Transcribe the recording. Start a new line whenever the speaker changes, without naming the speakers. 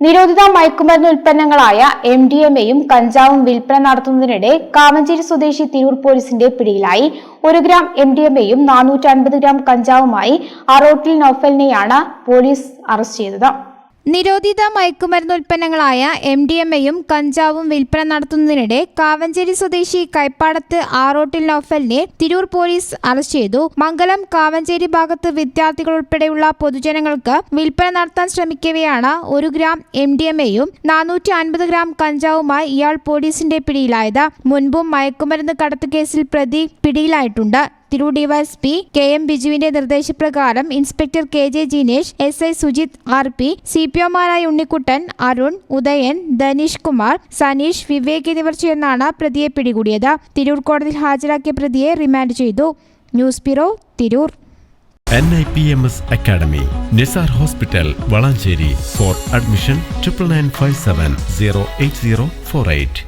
നിരോധിത മയക്കുമരുന്ന് ഉൽപ്പന്നങ്ങളായ M D M എയും കഞ്ചാവും വിൽപ്പന നടത്തുന്നതിനിടെ കാവഞ്ചേരി സ്വദേശി തിരൂർ പോലീസിന്റെ പിടിയിലായി. ഒരു ഗ്രാം എം ഡി എം എയും നാനൂറ്റി അൻപത് ഗ്രാം കഞ്ചാവുമായി അറോട്ടിൽ നൌഫലിനെയാണ് പോലീസ് അറസ്റ്റ് ചെയ്തത്.
നിരോധിത മയക്കുമരുന്ന് ഉൽപ്പന്നങ്ങളായ എം ഡി എം എയും കഞ്ചാവും വിൽപ്പന നടത്തുന്നതിനിടെ കാവഞ്ചേരി സ്വദേശി കൈപ്പാടത്ത് ആറോട്ടിൽ നോഫലിനെ തിരൂർ പോലീസ് അറസ്റ്റ് ചെയ്തു. മംഗലം കാവഞ്ചേരി ഭാഗത്ത് വിദ്യാർത്ഥികൾ ഉൾപ്പെടെയുള്ള പൊതുജനങ്ങൾക്ക് വിൽപ്പന നടത്താൻ ശ്രമിക്കവെയാണ് ഒരു ഗ്രാം എം ഡി എം എയും നാനൂറ്റി അൻപത് ഗ്രാം കഞ്ചാവുമായി ഇയാൾ പോലീസിന്റെ പിടിയിലായത്. മുൻപും മയക്കുമരുന്ന് കടത്ത് കേസിൽ പ്രതി പിടിയിലായിട്ടുണ്ട്. തിരൂർ ഡിവൈഎസ്പി കെ എം ബിജുവിന്റെ നിർദ്ദേശപ്രകാരം inspector K J Jinesh S I Sujith R P C P ഒമാരായ Unnikuttan Arun Udayan Dhaneesh Kumar Saneesh Vivek എന്നിവർ ചേർന്നാണ് പ്രതിയെ പിടികൂടിയത്. തിരൂർ കോടതിയിൽ ഹാജരാക്കിയ പ്രതിയെ റിമാൻഡ് ചെയ്തു. News bureau Tirur.
N I P M S academy Nisar hospital Valanchery. For admission triple nine five seven zero eight zero four eight.